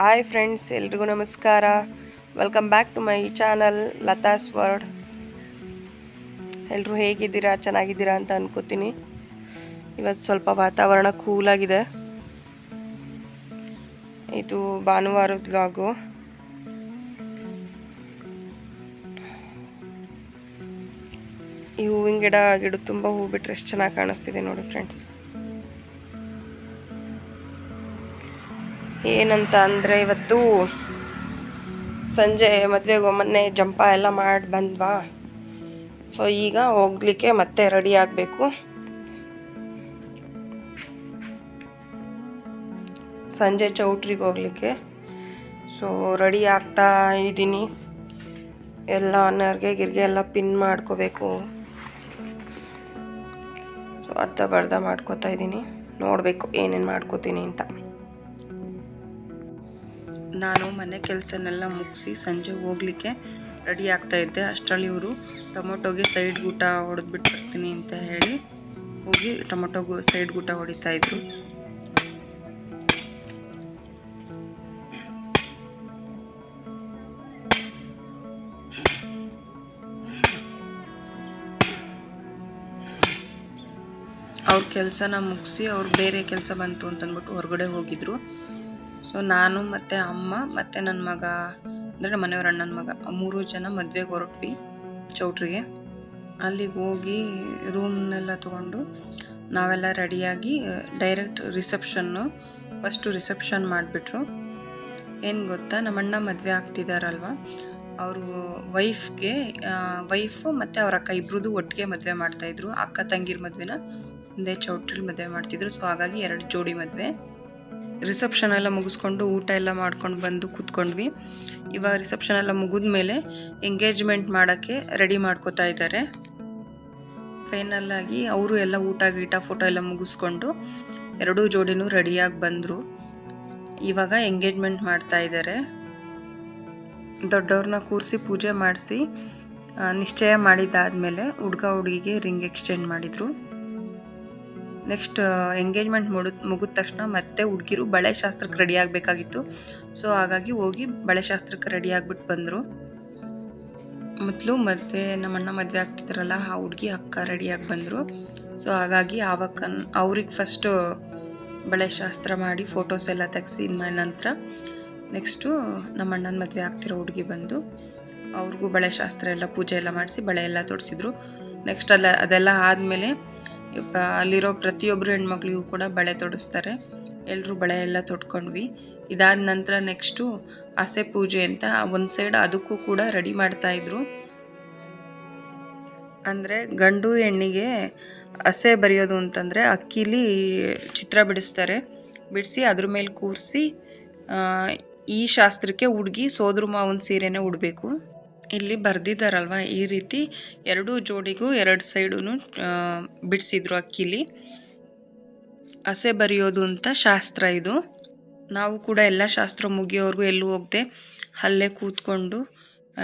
Hi friends ಎಲ್ರಿಗೂ ನಮಸ್ಕಾರ. Welcome back to my channel Latha's world ಎಲ್ಲರೂ ಹೇಗಿದ್ದೀರಾ, ಚೆನ್ನಾಗಿದ್ದೀರಾ ಅಂತ ಅನ್ಕೋತೀನಿ. ಇವತ್ತು ಸ್ವಲ್ಪ ವಾತಾವರಣ ಕೂಲಾಗಿದೆ ಇದು ಭಾನುವಾರದ ಈ ಹೂವಿನ ಗಿಡ ಗಿಡ ತುಂಬ ಹೂ ಬಿಟ್ಟರೆ ಎಷ್ಟು ಚೆನ್ನಾಗಿ ಕಾಣಿಸ್ತಿದೆ ನೋಡಿ ಫ್ರೆಂಡ್ಸ್ ಏನಂತ ಅಂದರೆ ಇವತ್ತು ಸಂಜೆ ಮದುವೆಗೆ ಮೊನ್ನೆ ಜಂಪ ಎಲ್ಲ ಮಾಡಿ ಬಂದ್ವಾ. ಸೊ ಈಗ ಹೋಗ್ಲಿಕ್ಕೆ ಮತ್ತೆ ರೆಡಿ ಆಗಬೇಕು. ಸಂಜೆ ಚೌಟ್ರಿಗೆ ಹೋಗ್ಲಿಕ್ಕೆ. ಸೊ ರೆಡಿ ಆಗ್ತಾ ಇದ್ದೀನಿ. ಎಲ್ಲ ನರ್ಗೆ ಗಿರ್ಗೆ ಎಲ್ಲ ಪಿನ್ ಮಾಡ್ಕೋಬೇಕು. ಸೊ ಅರ್ಧ ಬರ್ಧ ಮಾಡ್ಕೋತಾ ಇದ್ದೀನಿ. ನೋಡಬೇಕು ಏನೇನು ಮಾಡ್ಕೋತೀನಿ ಅಂತ. ನಾನು ಮನೆ ಕೆಲಸನೆಲ್ಲ ಮುಗಿಸಿ ಸಂಜೆ ಹೋಗ್ಲಿಕ್ಕೆ ರೆಡಿ ಆಗ್ತಾ ಇದ್ದೆ. ಅಷ್ಟರಲ್ಲಿ ಇವರು ಟೊಮೊಟೊಗೆ ಸೈಡ್ ಗೂಟ ಹೊಡೆದ್ಬಿಟ್ಟು ಬರ್ತೀನಿ ಅಂತ ಹೇಳಿ ಹೋಗಿ ಟೊಮೊಟೊಗೂ ಸೈಡ್ ಗೂಟ ಹೊಡಿತಾ ಇದ್ರು. ಅವ್ರ ಕೆಲಸನ ಮುಗಿಸಿ ಅವ್ರು ಬೇರೆ ಕೆಲಸ ಬಂತು ಅಂತಂದ್ಬಿಟ್ಟು ಹೊರಗಡೆ ಹೋಗಿದ್ರು. ಸೊ ನಾನು ಮತ್ತು ಅಮ್ಮ ಮತ್ತು ನನ್ನ ಮಗ, ಅಂದರೆ ಮನೆಯವ್ರ ಅಣ್ಣನ ಮಗ. ಮೂರು ಜನ ಮದುವೆಗೆ ಹೊರಟ್ವಿ ಚೌಟ್ರಿಗೆ. ಅಲ್ಲಿಗೆ ಹೋಗಿ ರೂಮ್ನೆಲ್ಲ ತೊಗೊಂಡು ನಾವೆಲ್ಲ ರೆಡಿಯಾಗಿ, ಡೈರೆಕ್ಟ್ ರಿಸೆಪ್ಷನ್ನು, ಫಸ್ಟು ರಿಸೆಪ್ಷನ್ ಮಾಡಿಬಿಟ್ರು. ಏನು ಗೊತ್ತಾ, ನಮ್ಮ ಅಣ್ಣ ಮದುವೆ ಆಗ್ತಿದ್ದಾರಲ್ವ ಅವರು ವೈಫ್ಗೆ ವೈಫು ಮತ್ತು ಅವ್ರ ಅಕ್ಕ ಇಬ್ರದ್ದು ಒಟ್ಟಿಗೆ ಮದುವೆ ಮಾಡ್ತಾಯಿದ್ರು ಅಕ್ಕ ತಂಗಿರ ಮದುವೆನ ಒಂದೇ ಚೌಟ್ರಿಲಿ ಮದುವೆ ಮಾಡ್ತಿದ್ರು. ಸೊ ಹಾಗಾಗಿ ಎರಡು ಜೋಡಿ ಮದುವೆ. ರಿಸೆಪ್ಷನ್ ಎಲ್ಲ ಮುಗಿಸ್ಕೊಂಡು ಊಟ ಎಲ್ಲ ಮಾಡ್ಕೊಂಡು ಬಂದು ಕೂತ್ಕೊಂಡ್ವಿ. ಇವಾಗ ರಿಸೆಪ್ಷನ್ ಎಲ್ಲ ಮುಗಿದ ಮೇಲೆ ಎಂಗೇಜ್ಮೆಂಟ್ ಮಾಡೋಕ್ಕೆ ರೆಡಿ ಮಾಡ್ಕೋತಾ ಇದ್ದಾರೆ. ಫೈನಲ್ ಆಗಿ ಅವರು ಎಲ್ಲ ಊಟ ಗೀಟ ಫೋಟೋ ಎಲ್ಲ ಮುಗಿಸ್ಕೊಂಡು ಎರಡೂ ಜೋಡಿನೂ ರೆಡಿಯಾಗಿ ಬಂದರು. ಇವಾಗ ಎಂಗೇಜ್ಮೆಂಟ್ ಮಾಡ್ತಾ ಇದ್ದಾರೆ. ದೊಡ್ಡವ್ರನ್ನ ಕೂರಿಸಿ ಪೂಜೆ ಮಾಡಿಸಿ ನಿಶ್ಚಯ ಮಾಡಿದ್ದಾದಮೇಲೆ ಹುಡುಗ ಹುಡುಗಿಗೆ ರಿಂಗ್ ಎಕ್ಸ್ಚೇಂಜ್ ಮಾಡಿದರು. ನೆಕ್ಸ್ಟ್ ಎಂಗೇಜ್ಮೆಂಟ್ ಮುಗಿದ ಮುಗಿದ ತಕ್ಷಣ ಮತ್ತೆ ಹುಡುಗಿರು ಬಳೆ ಶಾಸ್ತ್ರಕ್ಕೆ ರೆಡಿ ಆಗಬೇಕಾಗಿತ್ತು. ಸೊ ಹಾಗಾಗಿ ಹೋಗಿ ಬಳೆ ಶಾಸ್ತ್ರಕ್ಕೆ ರೆಡಿ ಆಗಿಬಿಟ್ಟು ಬಂದರು. ಮೊದಲು ಮತ್ತೆ ನಮ್ಮಣ್ಣ ಮದುವೆ ಆಗ್ತಿದ್ರಲ್ಲ, ಆ ಹುಡುಗಿ ಅಕ್ಕ ರೆಡಿಯಾಗಿ ಬಂದರು. ಸೊ ಹಾಗಾಗಿ ಆವಕ್ಕ ಅವ್ರಿಗೆ ಫಸ್ಟು ಬಳೆ ಶಾಸ್ತ್ರ ಮಾಡಿ ಫೋಟೋಸ್ ಎಲ್ಲ ತೆಗೆಸಿದ ನಂತರ ನೆಕ್ಸ್ಟು ನಮ್ಮ ಅಣ್ಣನ ಮದುವೆ ಆಗ್ತಿರೋ ಹುಡುಗಿ ಬಂದು ಅವ್ರಿಗೂ ಬಳೆ ಶಾಸ್ತ್ರ ಎಲ್ಲ ಪೂಜೆ ಎಲ್ಲ ಮಾಡಿಸಿ ಬಳೆ ಎಲ್ಲ ತೊಡಿಸಿದ್ರು. ನೆಕ್ಸ್ಟ್ ಅಲ್ಲ, ಅದೆಲ್ಲ ಆದಮೇಲೆ ಅಲ್ಲಿರೋ ಪ್ರತಿಯೊಬ್ಬರು ಹೆಣ್ಮಕ್ಳಿಗೂ ಕೂಡ ಬಳೆ ತೊಡಿಸ್ತಾರೆ. ಎಲ್ಲರೂ ಬಳೆ ಎಲ್ಲ ತೊಟ್ಕೊಂಡ್ವಿ. ಇದಾದ ನಂತರ ನೆಕ್ಸ್ಟು ಹಸೆ ಪೂಜೆ ಅಂತ ಒಂದು ಸೈಡ್ ಅದಕ್ಕೂ ಕೂಡ ರೆಡಿ ಮಾಡ್ತಾಯಿದ್ರು ಅಂದರೆ ಗಂಡು ಹೆಣ್ಣಿಗೆ ಹಸೆ ಬರೆಯೋದು ಅಂತಂದರೆ ಅಕ್ಕಿಲಿ ಚಿತ್ರ ಬಿಡಿಸ್ತಾರೆ. ಬಿಡಿಸಿ ಅದ್ರ ಮೇಲೆ ಕೂರಿಸಿ ಈ ಶಾಸ್ತ್ರಕ್ಕೆ ಹುಡುಗಿ ಸೋದ್ರ ಮಾವನ ಸೀರೆನೇ ಉಡಬೇಕು. ಇಲ್ಲಿ ಬರೆದಿದ್ದಾರಲ್ವ ಈ ರೀತಿ ಎರಡೂ ಜೋಡಿಗೂ ಎರಡು ಸೈಡೂ ಬಿಡಿಸಿದ್ರು ಅಕ್ಕಿಲಿ. ಹಸೆ ಬರೆಯೋದು ಅಂತ ಶಾಸ್ತ್ರ ಇದು. ನಾವು ಕೂಡ ಎಲ್ಲ ಶಾಸ್ತ್ರ ಮುಗಿಯೋವರೆಗೂ ಎಲ್ಲೂ ಹೋಗದೆ ಅಲ್ಲೇ ಕೂತ್ಕೊಂಡು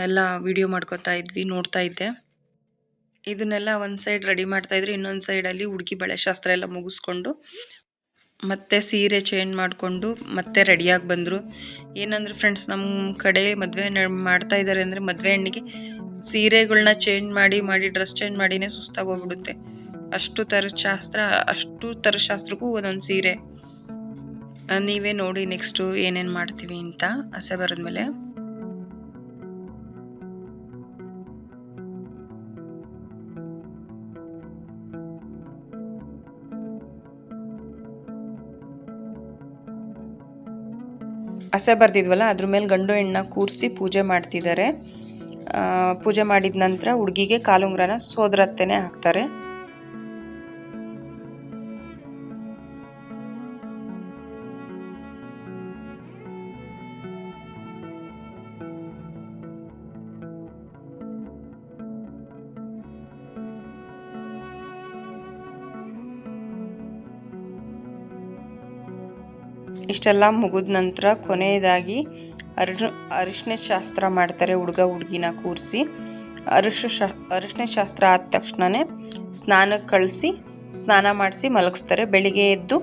ಎಲ್ಲ ವಿಡಿಯೋ ಮಾಡ್ಕೊತಾ ಇದ್ವಿ, ನೋಡ್ತಾ ಇದ್ದೆ. ಇದನ್ನೆಲ್ಲ ಒಂದು ಸೈಡ್ ರೆಡಿ ಮಾಡ್ತಾಯಿದ್ರು ಇನ್ನೊಂದು ಸೈಡಲ್ಲಿ ಹುಡುಗಿ ಬಳೆ ಶಾಸ್ತ್ರ ಎಲ್ಲ ಮುಗಿಸ್ಕೊಂಡು ಮತ್ತೆ ಸೀರೆ ಚೇಂಜ್ ಮಾಡಿಕೊಂಡು ಮತ್ತೆ ರೆಡಿಯಾಗಿ ಬಂದರು. ಏನಂದ್ರೆ ಫ್ರೆಂಡ್ಸ್ ನಮ್ಮ ಕಡೆ ಮದುವೆ ಮಾಡ್ತಾ ಇದ್ದಾರೆ ಅಂದರೆ ಮದುವೆ ಹೆಣ್ಣಿಗೆ ಸೀರೆಗಳನ್ನ ಚೇಂಜ್ ಮಾಡಿ ಮಾಡಿ ಡ್ರೆಸ್ ಚೇಂಜ್ ಮಾಡಿನೇ ಸುಸ್ತಾಗೋಗ್ಬಿಡುತ್ತೆ ಅಷ್ಟು ಥರ ಶಾಸ್ತ್ರ, ಅಷ್ಟು ಥರ ಶಾಸ್ತ್ರಕ್ಕೂ ಒಂದೊಂದು ಸೀರೆ. ನೀವೇ ನೋಡಿ ನೆಕ್ಸ್ಟು ಏನೇನು ಮಾಡ್ತೀವಿ ಅಂತ ಆಸೆ ಬರೆದ್ಮೇಲೆ. ಹಸೆ ಬರ್ದಿದ್ವಲ್ಲ, ಅದ್ರ ಮೇಲೆ ಗಂಡು ಹೆಣ್ಣ ಕೂರಿಸಿ ಪೂಜೆ ಮಾಡ್ತಿದ್ದಾರೆ ಪೂಜೆ ಮಾಡಿದ ನಂತರ ಹುಡುಗಿಗೆ ಕಾಲುಂಗ್ರನ ಸೋದರತ್ತೆನೇ ಹಾಕ್ತಾರೆ. ಇಷ್ಟೆಲ್ಲ ಮುಗಿದ ನಂತರ ಕೊನೆಯದಾಗಿ ಅರಿಶ್ ಅರಿಶಿನ ಶಾಸ್ತ್ರ ಮಾಡ್ತಾರೆ ಹುಡುಗ ಹುಡುಗಿನ ಕೂರಿಸಿ. ಅರಿಶ ಶಾ ಅರಿಶಿನ ಶಾಸ್ತ್ರ ಆದ ತಕ್ಷಣವೇ ಸ್ನಾನಕ್ಕೆ ಕಳಿಸಿ, ಸ್ನಾನ ಮಾಡಿಸಿ ಮಲಗಿಸ್ತಾರೆ. ಬೆಳಿಗ್ಗೆ ಎದ್ದು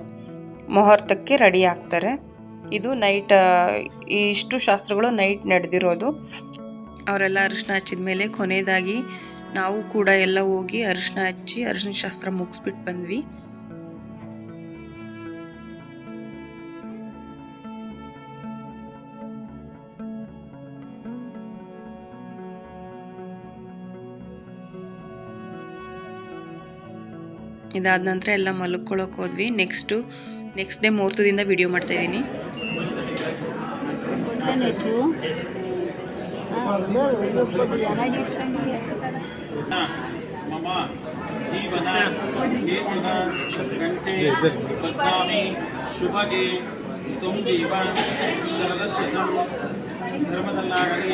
ಮುಹೂರ್ತಕ್ಕೆ ರೆಡಿ ಆಗ್ತಾರೆ. ಇದು ನೈಟ್ ಇಷ್ಟು ಶಾಸ್ತ್ರಗಳು ನೈಟ್ ನಡೆದಿರೋದು. ಅವರೆಲ್ಲ ಅರಿಶಿನ ಹಚ್ಚಿದ ಮೇಲೆ ಕೊನೆಯದಾಗಿ ನಾವು ಕೂಡ ಎಲ್ಲ ಹೋಗಿ ಅರಿಶಿನ ಹಚ್ಚಿ ಅರಿಶಿನ ಶಾಸ್ತ್ರ ಮುಗಿಸ್ಬಿಟ್ಟು ಬಂದ್ವಿ. ಇದಾದ ನಂತರ ಎಲ್ಲ ಮಲ್ಕೊಳ್ಳೋಕೆ ಹೋದ್ವಿ. ನೆಕ್ಸ್ಟು ನೆಕ್ಸ್ಟ್ ಡೇ ಮುಹೂರ್ತದಿಂದ ವಿಡಿಯೋ ಮಾಡ್ತಾ ಇದ್ದೀನಿ. ಧರ್ಮದಲ್ಲಾಗಲಿ,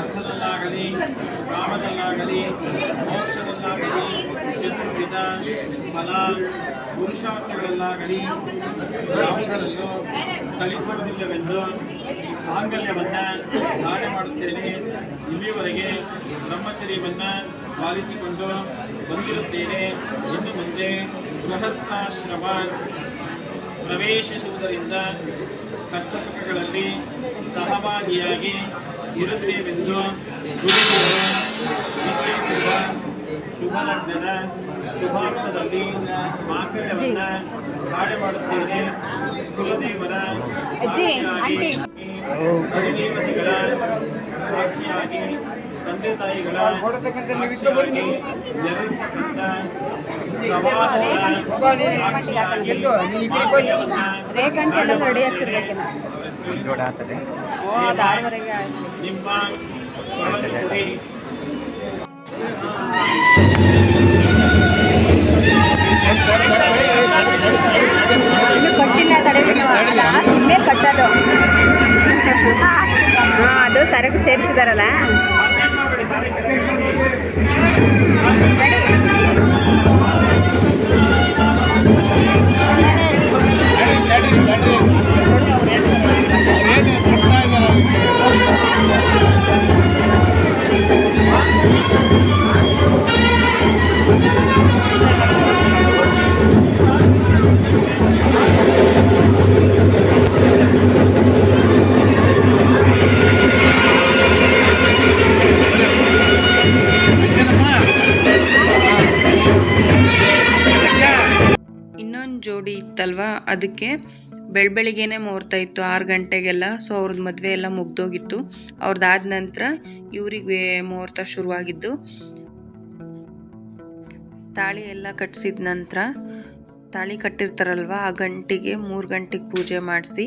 ಅರ್ಥದಲ್ಲಾಗಲಿ, ಕಾಮದಲ್ಲಾಗಲಿ, ಮೋಕ್ಷದಲ್ಲಾಗಲಿ, ಚತುರ್ವಿಧ, ಫಲ, ಪುರುಷಾರ್ಥಗಳಲ್ಲಾಗಲಿ ಯಾವುದರಲ್ಲೂ ಕಲಿಸುವುದಿಲ್ಲವೆಂದು ಆಂಗಲ್ಯವನ್ನು ಧಾರಣೆ ಮಾಡುತ್ತೇನೆ. ಇಲ್ಲಿವರೆಗೆ ಬ್ರಹ್ಮಚರ್ಯವನ್ನು ಪಾಲಿಸಿಕೊಂಡು ಬಂದಿರುತ್ತೇನೆ. ಇನ್ನು ಮುಂದೆ ಗೃಹಸ್ಥಾಶ್ರಮ ಪ್ರವೇಶಿಸುವುದರಿಂದ ಕಷ್ಟ ಸುಖಗಳಲ್ಲಿ ಸಹಭಾಗಿಯಾಗಿ ಇರುತ್ತೇವೆಂದು ಗುರುಗಳು ಶುಭ ಲಗ್ನದ ಶುಭಾಂಶದಲ್ಲಿ ಮಾಂಗಲ್ಯವನ್ನು ಧಾರಣೆ ಮಾಡುತ್ತೇನೆ. ಕುಲದೇವರ ಅಜ್ಜಿ, ಸಾಕ್ಷಿಯಾಗಿ, ತಂದೆ ತಾಯಿಗಳ ಸಾಕ್ಷಿಯಾಗಿ ಜರುಗಿರ್ತಕ್ಕಂಥ ಸಮಾಜದ ಸಾಕ್ಷಿಯಾಗಿ ಆರೂವರೆಗೆ ಆಯ್ತು. ಇನ್ನು ಕಟ್ಟಿಲ್ಲ ತಡೆಬಿಟ್ಟು ಸುಮ್ಮನೆ ಕಟ್ಟೋದು ಹಾಂ ಅದು ಸರಕು ಸೇರಿಸಿದಾರಲ್ಲ ಅದಕ್ಕೆ ಬೆಳಬೆಳಿಗ್ಗೆನೆ ಮುಹೂರ್ತ ಇತ್ತು, ಆರು ಗಂಟೆಗೆಲ್ಲ. ಸೊ ಅವ್ರದ್ದು ಮದುವೆ ಎಲ್ಲ ಮುಗ್ದೋಗಿತ್ತು. ಅವ್ರದ್ದಾದ ನಂತರ ಇವರಿಗೆ ಮುಹೂರ್ತ ಶುರುವಾಗಿದ್ದು. ತಾಳಿ ಎಲ್ಲ ಕಟ್ಸಿದ ನಂತರ ತಾಳಿ ಕಟ್ಟಿರ್ತಾರಲ್ವ, ಆ ಗಂಟೆಗೆ ಮೂರು ಗಂಟೆಗೆ ಪೂಜೆ ಮಾಡಿಸಿ,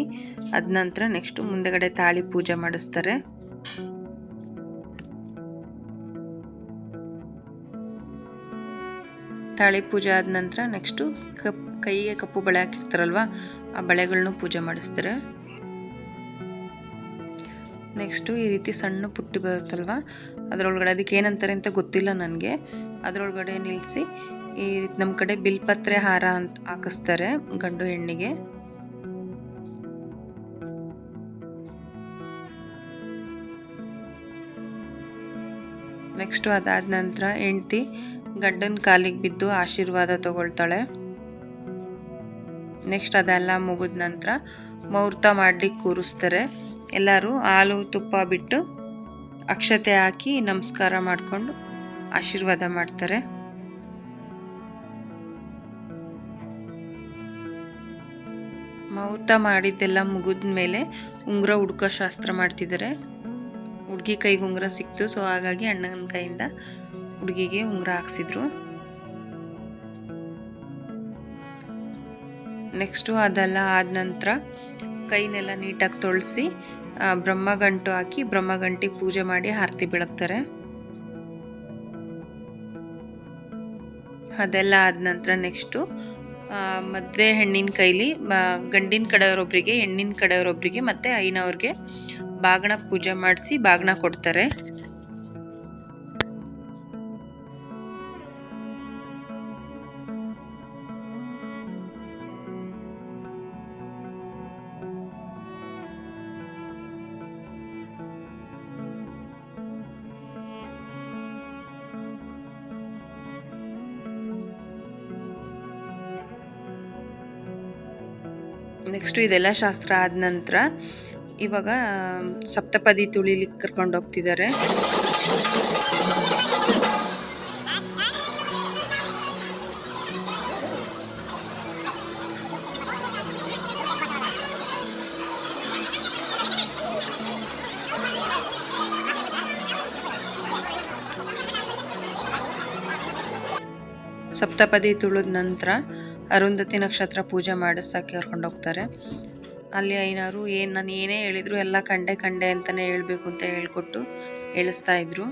ಅದ ನಂತರ ನೆಕ್ಸ್ಟು ಮುಂದೆಗಡೆ ತಾಳಿ ಪೂಜೆ ಮಾಡಿಸ್ತಾರೆ. ತಾಳಿ ಪೂಜೆ ಆದ ನಂತರ ನೆಕ್ಸ್ಟು ಕಪ್, ಕೈಗೆ ಕಪ್ಪು ಬಳೆ ಹಾಕಿರ್ತಾರಲ್ವ, ಆ ಬಳೆಗಳನ್ನೂ ಪೂಜೆ ಮಾಡಿಸ್ತಾರೆ. ನೆಕ್ಸ್ಟು ಈ ರೀತಿ ಸಣ್ಣ ಪುಟ್ಟಿ ಬರುತ್ತಲ್ವ, ಅದರೊಳಗಡೆ ಅದಕ್ಕೆ ಏನಂತಾರೆ ಅಂತ ಗೊತ್ತಿಲ್ಲ ನನಗೆ. ಅದರೊಳಗಡೆ ನಿಲ್ಲಿಸಿ ಈ ರೀತಿ ನಮ್ಮ ಕಡೆ ಬಿಲ್ಪತ್ರೆ ಹಾರ ಅಂತ ಹಾಕಿಸ್ತಾರೆ ಗಂಡು ಹೆಣ್ಣಿಗೆ. ನೆಕ್ಸ್ಟು ಅದಾದ ನಂತರ ಹೆಂಡ್ತಿ ಗಂಡನ ಕಾಲಿಗೆ ಬಿದ್ದು ಆಶೀರ್ವಾದ ತಗೊಳ್ತಾಳೆ. ನೆಕ್ಸ್ಟ್ ಅದೆಲ್ಲ ಮುಗಿದ ನಂತರ ಮುಹೂರ್ತ ಮಾಡ್ಲಿಕ್ಕೆ ಕೂರಿಸ್ತಾರೆ. ಎಲ್ಲರೂ ಹಾಲು, ತುಪ್ಪ ಬಿಟ್ಟು ಅಕ್ಷತೆ ಹಾಕಿ ನಮಸ್ಕಾರ ಮಾಡಿಕೊಂಡು ಆಶೀರ್ವಾದ ಮಾಡ್ತಾರೆ. ಮುಹೂರ್ತ ಮಾಡಿದ್ದೆಲ್ಲ ಮುಗಿದ ಮೇಲೆ ಉಂಗುರ ಹುಡ್ಕೋ ಶಾಸ್ತ್ರ ಮಾಡ್ತಿದ್ದಾರೆ. ಹುಡುಗಿ ಕೈಗೆ ಉಂಗುರ ಸಿಕ್ತು, ಸೊ ಹಾಗಾಗಿ ಅಣ್ಣನ ಕೈಯಿಂದ ಹುಡುಗಿಗೆ ಉಂಗುರ ಹಾಕ್ಸಿದ್ರು. ನೆಕ್ಸ್ಟು ಅದೆಲ್ಲ ಆದ ನಂತರ ಕೈನೆಲ್ಲ ನೀಟಾಗಿ ತೊಳಸಿ ಬ್ರಹ್ಮಗಂಟು ಹಾಕಿ ಬ್ರಹ್ಮಗಂಟಿಗೆ ಪೂಜೆ ಮಾಡಿ ಆರತಿ ಬೆಳಗ್ತಾರೆ. ಅದೆಲ್ಲ ಆದ ನಂತರ ನೆಕ್ಸ್ಟು ಮದುವೆ ಹೆಣ್ಣಿನ ಕೈಲಿ ಗಂಡಿನ ಕಡೆಯವರೊಬ್ಬರಿಗೆ ಹೆಣ್ಣಿನ ಕಡೆಯವರೊಬ್ಬರಿಗೆ ಮತ್ತು ಐನವ್ರಿಗೆ ಬಾಗಣ ಪೂಜೆ ಮಾಡಿಸಿ ಬಾಗಣ ಕೊಡ್ತಾರೆ. ನೆಕ್ಸ್ಟು ಇದೆಲ್ಲ ಶಾಸ್ತ್ರ ಆದ ನಂತರ ಇವಾಗ ಸಪ್ತಪದಿ ತುಳಿಲಿಕ್ಕೆ ಕರ್ಕೊಂಡು ಹೋಗ್ತಿದ್ದಾರೆ. ಸಪ್ತಪದಿ ತುಳಿದ ನಂತರ ಅರುಂಧತಿ ನಕ್ಷತ್ರ ಪೂಜೆ ಮಾಡಿಸೋಕೆ ಕರ್ಕೊಂಡು ಹೋಗ್ತಾರೆ. ಅಲ್ಲಿ ಐನಾರು ಏನು ನಾನು ಏನೇ ಹೇಳಿದ್ರು ಎಲ್ಲ ಕಂಡೆ ಕಂಡೆ ಅಂತಲೇ ಹೇಳಬೇಕು ಅಂತ ಹೇಳ್ಕೊಟ್ಟು ಹೇಳಿಸ್ತಾ ಇದ್ರು.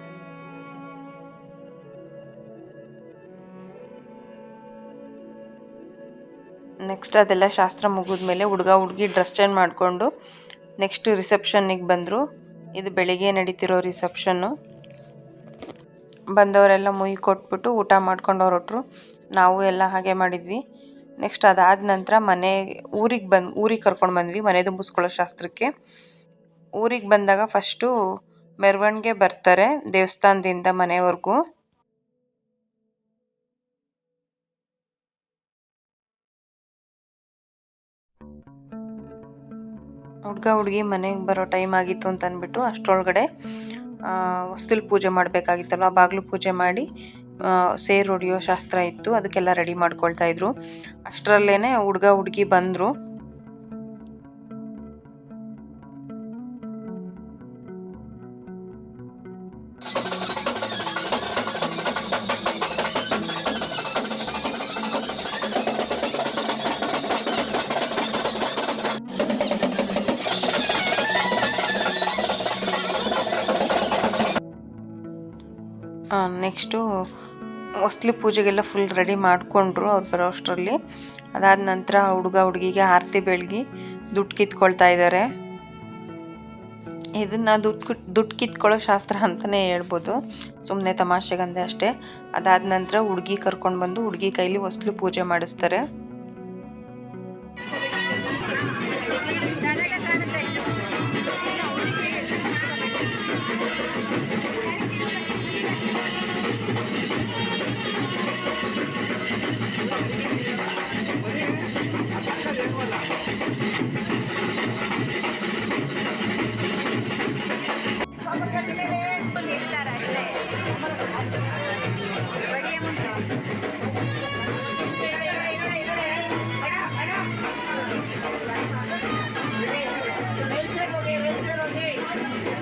ನೆಕ್ಸ್ಟ್ ಅದೆಲ್ಲ ಶಾಸ್ತ್ರ ಮುಗಿದ್ಮೇಲೆ ಹುಡುಗ ಹುಡುಗಿ ಡ್ರೆಸ್ ಚೇಂಜ್ ಮಾಡಿಕೊಂಡು ನೆಕ್ಸ್ಟ್ ರಿಸೆಪ್ಷನ್ನಿಗೆ ಬಂದರು. ಇದು ಬೆಳಿಗ್ಗೆ ನಡೀತಿರೋ ರಿಸೆಪ್ಷನ್ನು ಬಂದವರೆಲ್ಲ ಮುಯಿ ಕೊಟ್ಬಿಟ್ಟು ಊಟ ಮಾಡ್ಕೊಂಡು ಹೊರಟ್ರು ನಾವು ಎಲ್ಲ ಹಾಗೆ ಮಾಡಿದ್ವಿ. ನೆಕ್ಸ್ಟ್ ಅದಾದ ನಂತರ ಮನೆ ಊರಿಗೆ ಬಂದು, ಊರಿಗೆ ಕರ್ಕೊಂಡು ಬಂದ್ವಿ, ಮನೆ ತುಂಬಿಸ್ಕೊಳ್ಳೋ ಶಾಸ್ತ್ರಕ್ಕೆ. ಊರಿಗೆ ಬಂದಾಗ ಫಸ್ಟು ಮೆರವಣಿಗೆ ಬರ್ತಾರೆ ದೇವಸ್ಥಾನದಿಂದ ಮನೆವರೆಗೂ. ಹುಡ್ಗ ಹುಡುಗಿ ಮನೆಗೆ ಬರೋ ಟೈಮ್ ಆಗಿತ್ತು ಅಂತ ಅಂದ್ಬಿಟ್ಟು ಅಷ್ಟರೊಳಗಡೆ ಹೊಸ್ತಿಲ್ ಪೂಜೆ ಮಾಡಬೇಕಾಗಿತ್ತಲ್ವ, ಬಾಗಿಲು ಪೂಜೆ ಮಾಡಿ ಸೇರು ಹೊಡೆಯೋ ಶಾಸ್ತ್ರ ಇತ್ತು ಅದಕ್ಕೆಲ್ಲ ರೆಡಿ ಮಾಡ್ಕೊಳ್ತಾ ಇದ್ರು. ಅಷ್ಟರಲ್ಲೇನೆ ಹುಡುಗ ಹುಡುಗಿ ಬಂದರು. ಹೊಸ್ಲಿ ಪೂಜೆಗೆಲ್ಲ ಫುಲ್ ರೆಡಿ ಮಾಡಿಕೊಂಡ್ರು ಅವ್ರು ಬರೋ ಅಷ್ಟರಲ್ಲಿ. ಅದಾದ ನಂತರ ಹುಡುಗ ಹುಡುಗಿಗೆ ಆರತಿ ಬೆಳಗಿ ದುಡ್ಡು ಕಿತ್ಕೊಳ್ತಾ ಇದ್ದಾರೆ ಇದನ್ನ ದುಡ್ಡು ದುಡ್ಡು ಕಿತ್ಕೊಳ್ಳೋ ಶಾಸ್ತ್ರ ಅಂತಲೇ ಹೇಳ್ಬೋದು. ಸುಮ್ಮನೆ ತಮಾಷೆಗಂದೆ ಅಷ್ಟೇ. ಅದಾದ ನಂತರ ಹುಡುಗಿ ಕರ್ಕೊಂಡು ಬಂದು ಹುಡುಗಿ ಕೈಲಿ ಹೊಸ್ಲು ಪೂಜೆ ಮಾಡಿಸ್ತಾರೆ. Thank you.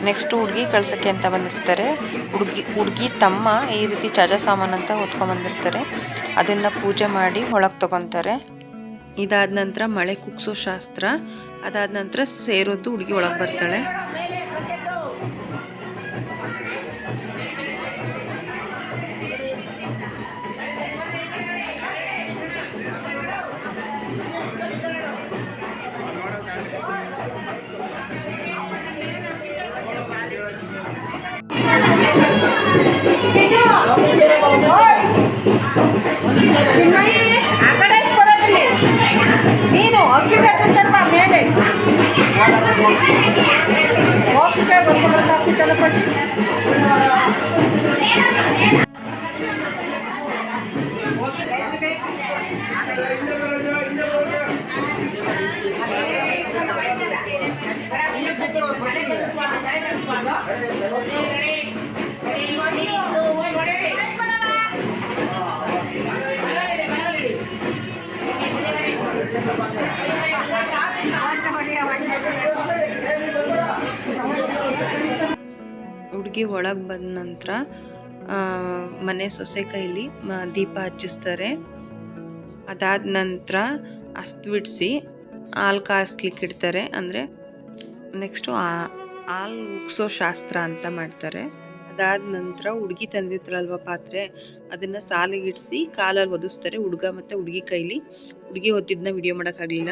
ನೆಕ್ಸ್ಟ್ ಹುಡುಗಿ ಕಳ್ಸೋಕ್ಕೆ ಅಂತ ಬಂದಿರ್ತಾರೆ. ಹುಡುಗಿ ಹುಡುಗಿ ತಮ್ಮ ಈ ರೀತಿ ಚಾಜಾ ಸಾಮಾನು ಅಂತ ಹೊತ್ಕೊಂಡ್ಬಂದಿರ್ತಾರೆ ಅದನ್ನು ಪೂಜೆ ಮಾಡಿ ಒಳಗೆ ತಗೊತಾರೆ. ಇದಾದ ನಂತರ ಮಳೆ ಕುಗ್ಸೋ ಶಾಸ್ತ್ರ. ಅದಾದ ನಂತರ ಸೇರೋದು ಹುಡುಗಿ ಒಳಗೆ ಬರ್ತಾಳೆ. ಚಿನ್ಮಯಿ ಆ ಕಡೆ ಇಸ್ಕೊಳೋದಿಲ್ಲಿ ನೀನು ಅಕ್ಕಿ ಬೇಕಂತಪ್ಪ ಮೇಲೆ ಹೋಗ್ಬಿಟ್ಟೆ ಬರ್ಕೊಬರ್ಕಾಗ್ತಿತ್ತಲ್ಲ ಪಟ್ಟಿ ಹುಡುಗಿ ಒಳಗೆ ಬಂದ ನಂತರ ಮನೆ ಸೊಸೆ ಕೈಲಿ ದೀಪ ಹಚ್ಚಿಸ್ತಾರೆ. ಅದಾದ ನಂತರ ಬಿಡಿಸಿ ಹಾಲು ಕಾಯಿಸ್ಲಿಕ್ಕೆ ಇಡ್ತಾರೆ. ಅಂದರೆ ನೆಕ್ಸ್ಟು ಹಾಲು ಉಗ್ಸೋ ಶಾಸ್ತ್ರ ಅಂತ ಮಾಡ್ತಾರೆ. ಅದಾದ ನಂತರ ಹುಡುಗಿ ತಂದಿರ್ತಾರಲ್ವ ಪಾತ್ರೆ, ಅದನ್ನು ಸಾಲಿಗಿಡಿಸಿ ಕಾಲಲ್ಲಿ ಒದಿಸ್ತಾರೆ ಹುಡುಗ ಮತ್ತು ಹುಡುಗಿ ಕೈಲಿ. ಹುಡುಗಿ ಒತ್ತಿದ್ನ ವಿಡಿಯೋ ಮಾಡೋಕ್ಕಾಗಲಿಲ್ಲ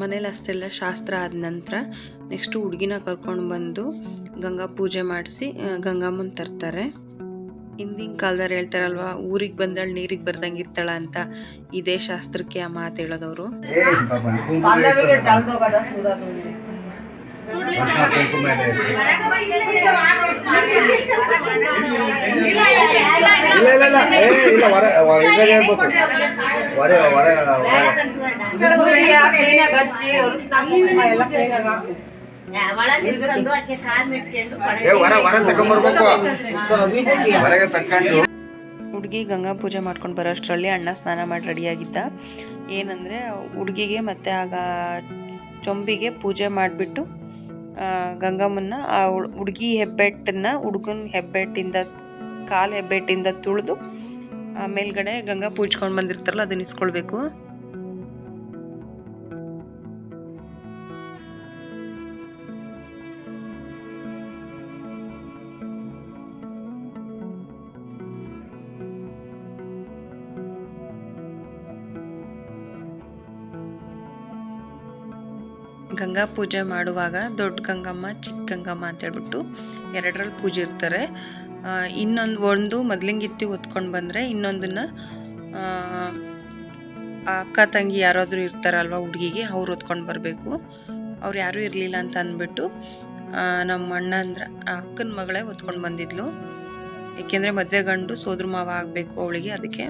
ಮನೇಲಿ ಅಷ್ಟೆಲ್ಲ ಶಾಸ್ತ್ರ ಆದ ನಂತರ ನೆಕ್ಸ್ಟು ಹುಡುಗಿನ ಕರ್ಕೊಂಡು ಬಂದು ಗಂಗಾ ಪೂಜೆ ಮಾಡಿಸಿ ಗಂಗಮ್ಮನ ತರ್ತಾರೆ. ಹಿಂದಿನ ಕಾಲದವ್ರು ಹೇಳ್ತಾರಲ್ವ, ಊರಿಗೆ ಬಂದಳು ನೀರಿಗೆ ಬರ್ದಂಗೆ ಇರ್ತಾಳ ಅಂತ. ಇದೇ ಶಾಸ್ತ್ರಕ್ಕೆ ಆ ಮಾತು ಹೇಳೋದವರು. ಹುಡುಗಿ ಗಂಗಾ ಪೂಜೆ ಮಾಡ್ಕೊಂಡು ಬರೋಷ್ಟರಲ್ಲಿ ಅಣ್ಣ ಸ್ನಾನ ಮಾಡಿ ರೆಡಿಯಾಗಿದ್ದ. ಏನಂದರೆ ಹುಡುಗಿಗೆ ಮತ್ತೆ ಆಗ ಚೊಂಬಿಗೆ ಪೂಜೆ ಮಾಡಿಬಿಟ್ಟು ಗಂಗಮ್ಮನ್ನ, ಆ ಹುಡುಗಿ ಹೆಬ್ಬೆಟ್ಟನ್ನ, ಹುಡುಗನ ಹೆಬ್ಬೆಟ್ಟಿಂದ, ಕಾಲು ಹೆಬ್ಬೆಟ್ಟಿಂದ ತುಳಿದು ಮೇಲ್ಗಡೆ ಗಂಗಾ ಪೂಜ್ಕೊಂಡು ಬಂದಿರ್ತಾರಲ್ಲ, ಅದನ್ನ ಇಸ್ಕೊಳ್ಬೇಕು. ಗಂಗಾ ಪೂಜೆ ಮಾಡುವಾಗ ದೊಡ್ಡ ಗಂಗಮ್ಮ, ಚಿಕ್ಕ ಗಂಗಮ್ಮ ಅಂತ ಹೇಳ್ಬಿಟ್ಟು ಎರಡರಲ್ಲಿ ಪೂಜೆ ಇರ್ತಾರೆ. ಇನ್ನೊಂದು, ಒಂದು ಮೊದಲಿಂಗಿತ್ತಿ ಹೊತ್ಕೊಂಡು ಬಂದರೆ ಇನ್ನೊಂದನ್ನ ಅಕ್ಕ ತಂಗಿ ಯಾರಾದರೂ ಇರ್ತಾರಲ್ವ ಹುಡುಗಿಗೆ, ಅವ್ರು ಹೊತ್ಕೊಂಡು ಬರಬೇಕು. ಅವ್ರು ಯಾರೂ ಇರಲಿಲ್ಲ ಅಂತ ಅಂದ್ಬಿಟ್ಟು ನಮ್ಮ ಅಣ್ಣ ಅಂದ್ರೆ ಅಕ್ಕನ ಮಗಳೇ ಹೊತ್ಕೊಂಡು ಬಂದಿದ್ಲು. ಏಕೆಂದರೆ ಮದುವೆ ಗಂಡು ಸೋದ್ರ ಮಾವ ಆಗಬೇಕು ಅವಳಿಗೆ, ಅದಕ್ಕೆ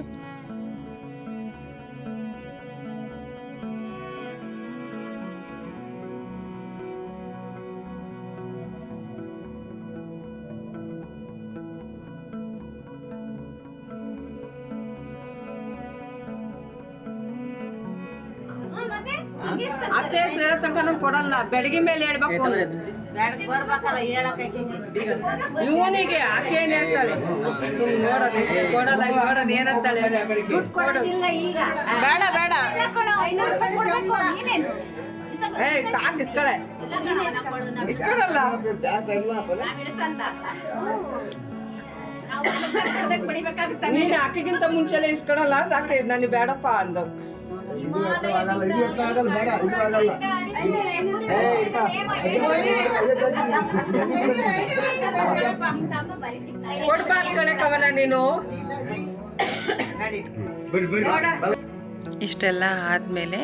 ಬೆಳಗ್ಗೆ ಮೇಲೆ ಹೇಳ್ಬೇಕು. ಇವನಿಗೆ ಆಕೆ ಏನ್ ಹೇಳ್ತಾಳೆ? ನೋಡೋದು ನೋಡೋದು ಏನಂತಾಳೆ? ದುಡ್ಡು ಕೊಡು. ಬೇಡ ಬೇಡ. ಏ ಸಾಕು ಇಸ್ಕೊಳೆ. ಇಸ್ಕೊಡಲ್ಲ ನೀನು ಆಕೆಗಿಂತ ಮುಂಚೆಲೆ ಇಸ್ಕೊಡಲ್ಲ ಸಾಕೆ ನನಗೆ ಬೇಡಪ್ಪ ಅಂದ ಇಷ್ಟೆಲ್ಲ ಆದಮೇಲೆ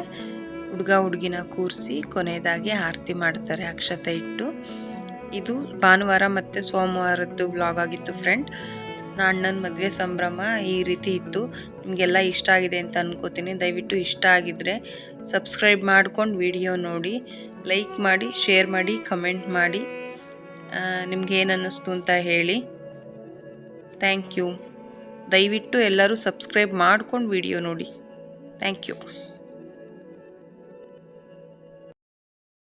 ಹುಡುಗ ಹುಡುಗಿನ ಕೂರಿಸಿ ಕೊನೆಯದಾಗಿ ಆರತಿ ಮಾಡ್ತಾರೆ ಅಕ್ಷತೆ ಇಟ್ಟು. ಇದು ಭಾನುವಾರ ಮತ್ತು ಸೋಮವಾರದ್ದು ಬ್ಲಾಗ್ ಆಗಿತ್ತು ಫ್ರೆಂಡ್ ಅಣ್ಣನ ಮದುವೆ ಸಂಭ್ರಮ ಈ ರೀತಿ ಇತ್ತು. ನಿಮಗೆಲ್ಲ ಇಷ್ಟ ಆಗಿದೆ ಅಂತ ಅನ್ಕೋತೀನಿ. ದಯವಿಟ್ಟು ಇಷ್ಟ ಆಗಿದ್ದರೆ ಸಬ್ಸ್ಕ್ರೈಬ್ ಮಾಡ್ಕೊಂಡು ವಿಡಿಯೋ ನೋಡಿ. ಲೈಕ್ ಮಾಡಿ ಶೇರ್ ಮಾಡಿ ಕಮೆಂಟ್ ಮಾಡಿ. ನಿಮ್ಗೆ ಏನು ಅನ್ನಿಸ್ತು ಅಂತ ಹೇಳಿ. ಥ್ಯಾಂಕ್ ಯು ದಯವಿಟ್ಟು ಎಲ್ಲರೂ ಸಬ್ಸ್ಕ್ರೈಬ್ ಮಾಡ್ಕೊಂಡು ವಿಡಿಯೋ ನೋಡಿ. Thank you